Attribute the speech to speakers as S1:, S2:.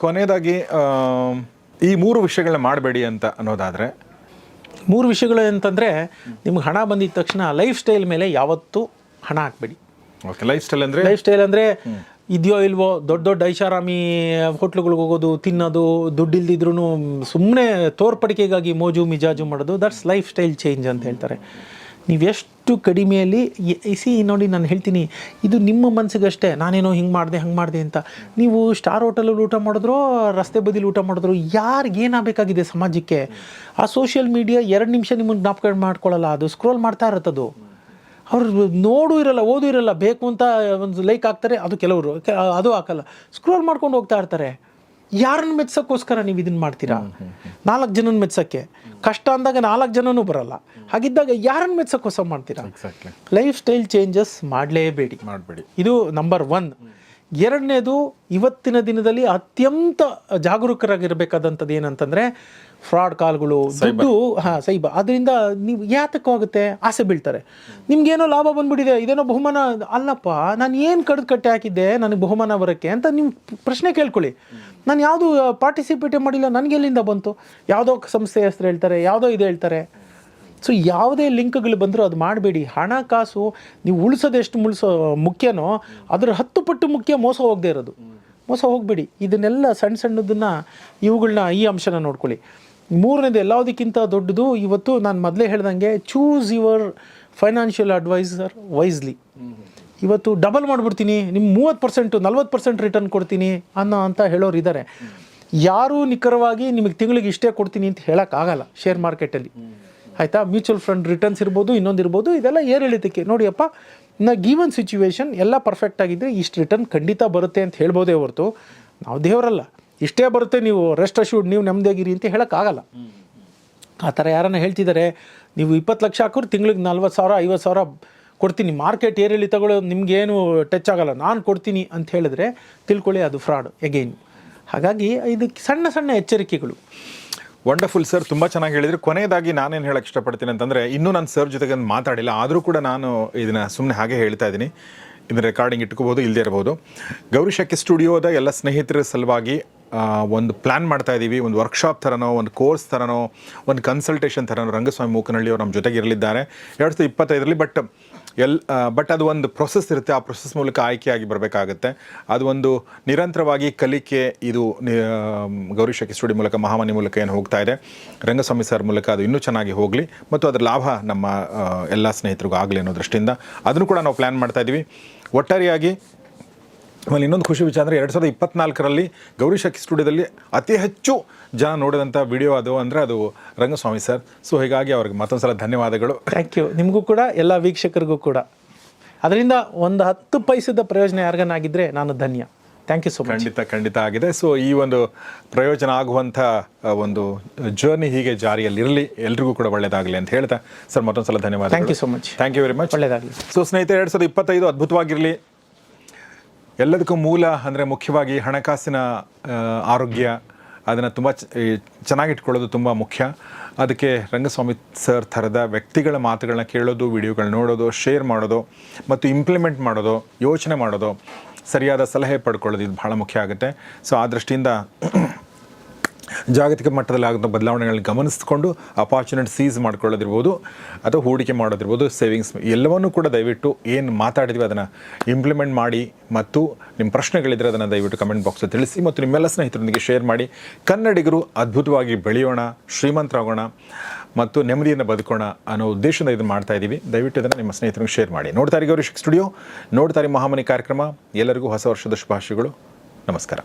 S1: ಕೊನೆಯದಾಗಿ ಈ ಮೂರು ವಿಷಯಗಳನ್ನ ಮಾಡಬೇಡಿ ಅಂತ ಅನ್ನೋದಾದರೆ
S2: ಮೂರು ವಿಷಯಗಳು ಅಂತಂದರೆ ನಿಮ್ಗೆ ಹಣ ಬಂದಿದ ತಕ್ಷಣ ಲೈಫ್ ಸ್ಟೈಲ್ ಮೇಲೆ ಯಾವತ್ತೂ ಹಣ ಹಾಕಬೇಡಿ.
S1: ಓಕೆ ಲೈಫ್ ಸ್ಟೈಲ್ ಅಂದರೆ?
S2: ಲೈಫ್ ಸ್ಟೈಲ್ ಅಂದರೆ ಇದೆಯೋ ಇಲ್ವೋ ದೊಡ್ಡ ದೊಡ್ಡ ಐಷಾರಾಮಿ ಹೋಟ್ಲುಗಳಿಗೆ ಹೋಗೋದು ತಿನ್ನೋದು ದುಡ್ಡು ಇಲ್ದಿದ್ರು ಸುಮ್ಮನೆ ತೋರ್ಪಡಿಕೆಗಾಗಿ ಮೋಜು ಮಿಜಾಜು ಮಾಡೋದು ದಟ್ಸ್ ಲೈಫ್ ಸ್ಟೈಲ್ ಚೇಂಜ್ ಅಂತ ಹೇಳ್ತಾರೆ. ನೀವೆಷ್ಟು ಕಡಿಮೆಯಲ್ಲಿ ಸಿ, ನೋಡಿ ನಾನು ಹೇಳ್ತೀನಿ, ಇದು ನಿಮ್ಮ ಮನಸ್ಸಿಗಷ್ಟೇ ನಾನೇನೋ ಹಿಂಗೆ ಮಾಡಿದೆ, ಹಂಗೆ ಮಾಡಿದೆ ಅಂತ. ನೀವು ಸ್ಟಾರ್ ಹೋಟೆಲಲ್ಲಿ ಊಟ ಮಾಡಿದ್ರೋ, ರಸ್ತೆ ಬದಿಲಿ ಊಟ ಮಾಡಿದ್ರು ಏನಾಗಬೇಕಾಗಿದೆ ಸಮಾಜಕ್ಕೆ? ಆ ಸೋಷಿಯಲ್ ಮೀಡಿಯಾ ಎರಡು ನಿಮಿಷ ನಿಮಗೆ ಜ್ಞಾಪಕ ಮಾಡ್ಕೊಳ್ಳಲ್ಲ, ಅದು ಸ್ಕ್ರೋಲ್ ಮಾಡ್ತಾ ಇರತ್ತದು. ಅವ್ರು ನೋಡು ಇರಲ್ಲ, ಓದು ಇರಲ್ಲ, ಬೇಕು ಅಂತ ಒಂದು ಲೈಕ್ ಹಾಕ್ತಾರೆ, ಅದು ಕೆಲವರು ಅದು ಹಾಕಲ್ಲ. ಸ್ಕ್ರೋಲ್ ಮಾಡ್ಕೊಂಡು ಹೋಗ್ತಾ ಇರ್ತಾರೆ. ಯಾರನ್ನ ಮೆಚ್ಚೋಕ್ಕೋಸ್ಕರ ನೀವು ಇದನ್ನ ಮಾಡ್ತೀರಾ? ನಾಲ್ಕು ಜನನ ಮೆಚ್ಚೋಕ್ಕೆ ಕಷ್ಟ ಅಂದಾಗ ನಾಲ್ಕು ಜನನೂ ಬರಲ್ಲ. ಹಾಗಿದ್ದಾಗ ಯಾರನ್ನ ಮೆಚ್ಚೋಕ್ಕೋಸ್ಕರ ಮಾಡ್ತೀರಾ? ಲೈಫ್ ಸ್ಟೈಲ್ ಚೇಂಜಸ್ ಮಾಡಲೇಬೇಡಿ.
S1: ಮಾಡಬೇಡಿ.
S2: ಇದು ನಂಬರ್ ಒನ್ ಎರಡನೇದು ಇವತ್ತಿನ ದಿನದಲ್ಲಿ ಅತ್ಯಂತ ಜಾಗರೂಕರಾಗಿರಬೇಕಾದಂಥದ್ದು ಏನಂತಂದರೆ ಫ್ರಾಡ್ ಕಾಲ್ಗಳು ದುಡ್ಡು ಹಾಂ ಸೈಬ ಅದರಿಂದ ನೀವು ಯಾತಕ್ಕಾಗುತ್ತೆ ಆಸೆ ಬೀಳ್ತಾರೆ. ನಿಮ್ಗೇನೋ ಲಾಭ ಬಂದ್ಬಿಟ್ಟಿದೆ ಇದೇನೋ ಬಹುಮಾನ ಅಲ್ಲಪ್ಪ ನಾನು ಏನು ಕಡ್ದು ಕಟ್ಟೆ ಹಾಕಿದ್ದೆ ನನಗೆ ಬಹುಮಾನ ಬರೋಕ್ಕೆ ಅಂತ ನೀವು ಪ್ರಶ್ನೆ ಕೇಳ್ಕೊಳ್ಳಿ. ನಾನು ಯಾವುದು ಪಾರ್ಟಿಸಿಪೇಟೇ ಮಾಡಿಲ್ಲ ನನಗೆ ಎಲ್ಲಿಂದ ಬಂತು? ಯಾವುದೋ ಸಂಸ್ಥೆ ಹೆಸರು ಹೇಳ್ತಾರೆ ಯಾವುದೋ ಇದು ಹೇಳ್ತಾರೆ. ಸೊ ಯಾವುದೇ ಲಿಂಕ್ಗಳು ಬಂದರೂ ಅದು ಮಾಡಬೇಡಿ. ಹಣಕಾಸು, ನೀವು ಉಳಿಸೋದೆಷ್ಟು ಮುಳಿಸೋ ಮುಖ್ಯನೋ, ಅದರ ಹತ್ತು ಪಟ್ಟು ಮುಖ್ಯ ಮೋಸ ಹೋಗದೆ ಇರೋದು. ಮೋಸ ಹೋಗಬೇಡಿ. ಇದನ್ನೆಲ್ಲ ಸಣ್ಣ ಸಣ್ಣದನ್ನು ಇವುಗಳನ್ನ ಈ ಅಂಶನ ನೋಡ್ಕೊಳ್ಳಿ. ಮೂರನೇದು ಎಲ್ಲದಕ್ಕಿಂತ ದೊಡ್ಡದು, ಇವತ್ತು ನಾನು ಮೊದಲೇ ಹೇಳ್ದಂಗೆ choose your financial adviser wisely ಇವತ್ತು ಡಬಲ್ ಮಾಡಿಬಿಡ್ತೀನಿ ನಿಮ್ಮ ಮೂವತ್ತು ಪರ್ಸೆಂಟು ನಲ್ವತ್ತು ಪರ್ಸೆಂಟ್ ರಿಟರ್ನ್ ಕೊಡ್ತೀನಿ ಅನ್ನೋ ಅಂತ ಹೇಳೋರು ಇದ್ದಾರೆ ಯಾರೂ ನಿಖರವಾಗಿ ನಿಮಗೆ ತಿಂಗಳಿಗೆ ಇಷ್ಟೇ ಕೊಡ್ತೀನಿ ಅಂತ ಹೇಳೋಕ್ಕಾಗಲ್ಲ ಶೇರ್ ಮಾರ್ಕೆಟಲ್ಲಿ ಆಯಿತಾ? ಮ್ಯೂಚುವಲ್ ಫಂಡ್ ರಿಟರ್ನ್ಸ್ ಇರ್ಬೋದು, ಇನ್ನೊಂದು ಇರ್ಬೋದು, ಇದೆಲ್ಲ ಏರಿಳಿತಕ್ಕೆ ನೋಡಿಯಪ್ಪ ನಾ ಗೀವನ್ ಸಿಚುವೇಶನ್ ಎಲ್ಲ ಪರ್ಫೆಕ್ಟ್ ಆಗಿದ್ದರೆ ಇಷ್ಟು ರಿಟರ್ನ್ ಖಂಡಿತ ಬರುತ್ತೆ ಅಂತ ಹೇಳ್ಬೋದೇ ಹೊರತು, ನಾವು ದೇವರಲ್ಲ. ಇಷ್ಟೇ ಬರುತ್ತೆ ನೀವು ರೆಸ್ಟ್ ಅಶ್ಯೂರ್ಡ್ ನೀವು ನೆಮ್ಮದಿಯಾಗಿರಿ ಅಂತ ಹೇಳೋಕ್ಕಾಗಲ್ಲ ಆ ಥರ ಯಾರನ್ನ ಹೇಳ್ತಿದ್ದಾರೆ ನೀವು ಇಪ್ಪತ್ತು ಲಕ್ಷ ಹಾಕೋರು, ತಿಂಗಳಿಗೆ ನಲ್ವತ್ತು ಸಾವಿರ, ಐವತ್ತು ಸಾವಿರ ಕೊಡ್ತೀನಿ. ಮಾರ್ಕೆಟ್ ಏರಿಳಿತಗಳು ನಿಮಗೇನು ಟಚ್ ಆಗಲ್ಲ. ನಾನು ಕೊಡ್ತೀನಿ ಅಂತ ಹೇಳಿದ್ರೆ ತಿಳ್ಕೊಳ್ಳಿ ಅದು ಫ್ರಾಡ್ ಎಗೈನ್ ಹಾಗಾಗಿ ಇದಕ್ಕೆ ಸಣ್ಣ ಸಣ್ಣ ಎಚ್ಚರಿಕೆಗಳು.
S1: ವಂಡರ್ಫುಲ್ ಸರ್ ತುಂಬ ಚೆನ್ನಾಗಿ ಹೇಳಿದ್ರು. ಕೊನೆಯದಾಗಿ ನಾನೇನು ಹೇಳಕ್ಕೆ ಇಷ್ಟಪಡ್ತೀನಿ ಅಂತಂದರೆ, ಇನ್ನೂ ನಾನು ಸರ್ ಜೊತೆಗೆ ಒಂದು ಮಾತಾಡಿಲ್ಲ. ಆದರೂ ಕೂಡ ನಾನು ಇದನ್ನು ಸುಮ್ಮನೆ ಹಾಗೆ ಹೇಳ್ತಾ ಇದ್ದೀನಿ ಇದನ್ನು ರೆಕಾರ್ಡಿಂಗ್ ಇಟ್ಕೋಬೋದು ಇಲ್ಲದೇ ಇರ್ಬೋದು. ಗೌರಿ ಶಕ್ತಿ ಸ್ಟುಡಿಯೋದ ಎಲ್ಲ ಸ್ನೇಹಿತರ ಸಲುವಾಗಿ ಒಂದು ಪ್ಲ್ಯಾನ್ ಮಾಡ್ತಾ ಇದ್ದೀವಿ ಒಂದು ವರ್ಕ್ಶಾಪ್ ಥರನೋ, ಒಂದು ಕೋರ್ಸ್ ಥರನೋ, ಒಂದು ಕನ್ಸಲ್ಟೇಷನ್ ಥರನೋ ರಂಗಸ್ವಾಮಿ ಮೂಕನಹಳ್ಳಿ ಅವರು ನಮ್ಮ ಜೊತೆಗೆ ಇರಲಿದ್ದಾರೆ ಎರಡು ಸಾವಿರದ ಇಪ್ಪತ್ತೈದರಲ್ಲಿ ಬಟ್ ಎಲ್ ಬಟ್ ಅದು ಒಂದು ಪ್ರೊಸೆಸ್ ಇರುತ್ತೆ. ಆ ಪ್ರೊಸೆಸ್ ಮೂಲಕ ಆಯ್ಕೆಯಾಗಿ ಬರಬೇಕಾಗುತ್ತೆ. ಅದು ಒಂದು ನಿರಂತರವಾಗಿ ಕಲಿಕೆ ಇದು ನಿ- ಗೌರಿ ಶಕ್ತಿ ಸ್ಟುಡಿಯೋ ಮೂಲಕ, ಮಹಾಮನಿ ಮೂಲಕ ಏನು ಹೋಗ್ತಾ ಇದೆ. ರಂಗಸ್ವಾಮಿ ಸರ್ ಮೂಲಕ ಅದು ಇನ್ನೂ ಚೆನ್ನಾಗಿ ಹೋಗಲಿ. ಮತ್ತು ಅದರ ಲಾಭ ನಮ್ಮ ಎಲ್ಲ ಸ್ನೇಹಿತರಿಗೂ ಆಗಲಿ ಅನ್ನೋ ದೃಷ್ಟಿಯಿಂದ ಅದನ್ನು ಕೂಡ ನಾವು ಪ್ಲ್ಯಾನ್ ಮಾಡ್ತಾ ಇದ್ದೀವಿ ಒಟ್ಟಾರೆಯಾಗಿ ಆಮೇಲೆ ಇನ್ನೊಂದು ಖುಷಿ ವಿಚಾರ ಅಂದರೆ ಎರಡು ಸಾವಿರದ ಇಪ್ಪತ್ನಾಲ್ಕರಲ್ಲಿ ಗೌರಿ ಶಕ್ತಿ ಸ್ಟುಡಿಯೋದಲ್ಲಿ ಅತಿ ಹೆಚ್ಚು ಜನ ನೋಡಿದಂಥ ವಿಡಿಯೋ ಅದು ಅಂದರೆ ಅದು ರಂಗಸ್ವಾಮಿ ಸರ್. ಸೊ ಹೀಗಾಗಿ ಅವ್ರಿಗೆ ಮತ್ತೊಂದು ಸಲ ಧನ್ಯವಾದಗಳು.
S2: ಥ್ಯಾಂಕ್ ಯು ನಿಮಗೂ ಕೂಡ ಎಲ್ಲ ವೀಕ್ಷಕರಿಗೂ ಕೂಡ. ಅದರಿಂದ ಒಂದು ಹತ್ತು ಪೈಸದ ಪ್ರಯೋಜನ ಯಾರಿಗನಾಗಿದ್ದರೆ ನಾನು ಧನ್ಯ. ಥ್ಯಾಂಕ್ ಯು ಸೊ ಮಚ್
S1: ಖಂಡಿತ ಖಂಡಿತ ಆಗಿದೆ. ಸೊ ಈ ಒಂದು ಪ್ರಯೋಜನ ಆಗುವಂಥ ಒಂದು ಜರ್ನಿ ಹೀಗೆ ಜಾರಿಯಲ್ಲಿರಲಿ. ಎಲ್ರಿಗೂ ಕೂಡ ಒಳ್ಳೆಯದಾಗಲಿ ಅಂತ ಹೇಳ್ತಾ. ಸರ್ ಮತ್ತೊಂದು ಸಲ ಧನ್ಯವಾದ
S2: thank you so much
S1: thank you very much
S2: ಒಳ್ಳೆಯದಾಗಲಿ
S1: ಸೊ ಸ್ನೇಹಿತರೆ ಎರಡು ಸಾವಿರದ ಇಪ್ಪತ್ತೈದು ಅದ್ಭುತವಾಗಿರಲಿ. ಎಲ್ಲದಕ್ಕೂ ಮೂಲ ಅಂದರೆ ಮುಖ್ಯವಾಗಿ ಹಣಕಾಸಿನ ಆರೋಗ್ಯ ಅದನ್ನು ತುಂಬ ಚೆನ್ನಾಗಿಟ್ಕೊಳ್ಳೋದು ತುಂಬ ಮುಖ್ಯ. ಅದಕ್ಕೆ ರಂಗಸ್ವಾಮಿ ಸರ್ ಥರದ ವ್ಯಕ್ತಿಗಳ ಮಾತುಗಳನ್ನ ಕೇಳೋದು, ವಿಡಿಯೋಗಳನ್ನ ನೋಡೋದು, ಶೇರ್ ಮಾಡೋದು ಮತ್ತು ಇಂಪ್ಲಿಮೆಂಟ್ ಮಾಡೋದು, ಯೋಚನೆ ಮಾಡೋದು ಸರಿಯಾದ ಸಲಹೆ ಪಡ್ಕೊಳ್ಳೋದು ಇದು ಭಾಳ ಮುಖ್ಯ ಆಗುತ್ತೆ. ಸೊ ಆ ದೃಷ್ಟಿಯಿಂದ ಜಾಗತಿಕ ಮಟ್ಟದಲ್ಲಿ ಆಗುವಂಥ ಬದಲಾವಣೆಗಳನ್ನ ಗಮನಿಸಿಕೊಂಡು ಅಪಾರ್ಚುನಿಟಿ ಸೀಸ್ ಮಾಡ್ಕೊಳ್ಳೋದಿರ್ಬೋದು ಅಥವಾ ಹೂಡಿಕೆ ಮಾಡೋದಿರ್ಬೋದು ಸೇವಿಂಗ್ಸ್ ಎಲ್ಲವನ್ನೂ ಕೂಡ ದಯವಿಟ್ಟು ಏನು ಮಾತಾಡಿದ್ವಿ ಅದನ್ನು ಇಂಪ್ಲಿಮೆಂಟ್ ಮಾಡಿ ಮತ್ತು ನಿಮ್ಮ ಪ್ರಶ್ನೆಗಳಿದ್ದರೆ ಅದನ್ನು ದಯವಿಟ್ಟು ಕಮೆಂಟ್ ಬಾಕ್ಸಲ್ಲಿ ತಿಳಿಸಿ ಮತ್ತು ನಿಮ್ಮೆಲ್ಲ ಸ್ನೇಹಿತರೊಂದಿಗೆ ಶೇರ್ ಮಾಡಿ. ಕನ್ನಡಿಗರು ಅದ್ಭುತವಾಗಿ ಬೆಳೆಯೋಣ, ಶ್ರೀಮಂತರಾಗೋಣ ಮತ್ತು ನೆಮ್ಮದಿಯನ್ನು ಬದುಕೋಣ ಅನ್ನೋ ಉದ್ದೇಶದಿಂದ ಇದನ್ನು ಮಾಡ್ತಾ ಇದ್ದೀವಿ ದಯವಿಟ್ಟು ಇದನ್ನು ನಿಮ್ಮ ಸ್ನೇಹಿತರಿಗೆ ಶೇರ್ ಮಾಡಿ. ನೋಡ್ತಾ ಗೌರಿ ಸ್ಟುಡಿಯೋ ನೋಡ್ತಾರೆ ಮಹಾಮನಿ ಕಾರ್ಯಕ್ರಮ. ಎಲ್ಲರಿಗೂ ಹೊಸ ವರ್ಷದ ಶುಭಾಶಯಗಳು. ನಮಸ್ಕಾರ.